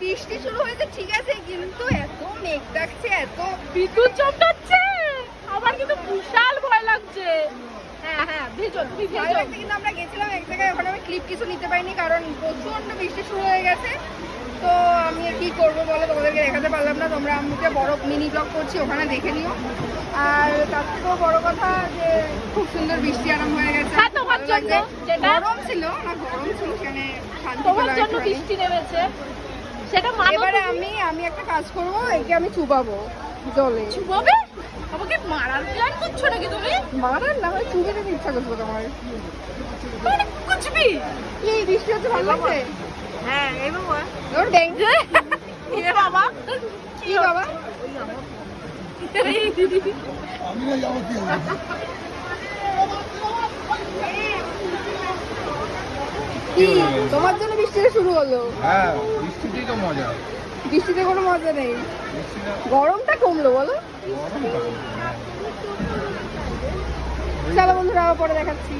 বৃষ্টি শুরু হয়েছে ঠিক আছে কিন্তু এত মেঘ ডাকছে এত বিদ্যুৎ চমকাচ্ছে। আমার কিন্তু বিশাল ভয় লাগছে। হ্যাঁ হ্যাঁ ভেজো তুমি ভেজো। কিন্তু আমরা গেছিলাম এক জায়গায় ওখানে আমি ক্লিপ কিছু নিতে পারিনি কারণ প্রচণ্ড বৃষ্টি শুরু হয়ে গেছে। তো আমি কি করব বলো তোমাদেরকে দেখাতে পারলাম না তোমরা আম্মুকে বড় মিনি ব্লগ করছি ওখানে দেখে নিও। আর তার থেকেও বড় কথা যে খুব সুন্দর বৃষ্টি আরম্ভ হয়ে গেছে। হ্যাঁ, গরম ছিল না গরম ছিল সেখানে তোমার জন্য বৃষ্টি নেমেছে। সেটা মানো এবারে আমি আমি একটা কাজ করব একে আমি চুবাবো জলে। চুবাবে? আমাকে মারার প্ল্যান করছ নাকি তুমি? মারার না হয় চুবে দিতে ইচ্ছা করছ তোমার। মানে কুচবি? কি বৃষ্টি হচ্ছে ভালো লাগছে? হ্যাঁ এই বাবা। ওর এ বাবা। কি বাবা? আমি যাব কি তোমার জন্য হলো? হ্যাঁ বৃষ্টিতেই তো মজা। বৃষ্টিতে কোনো মজা নেই। গরমটা কমলো বলো। থাকে। চলো বন্ধুরা পরে দেখাচ্ছি।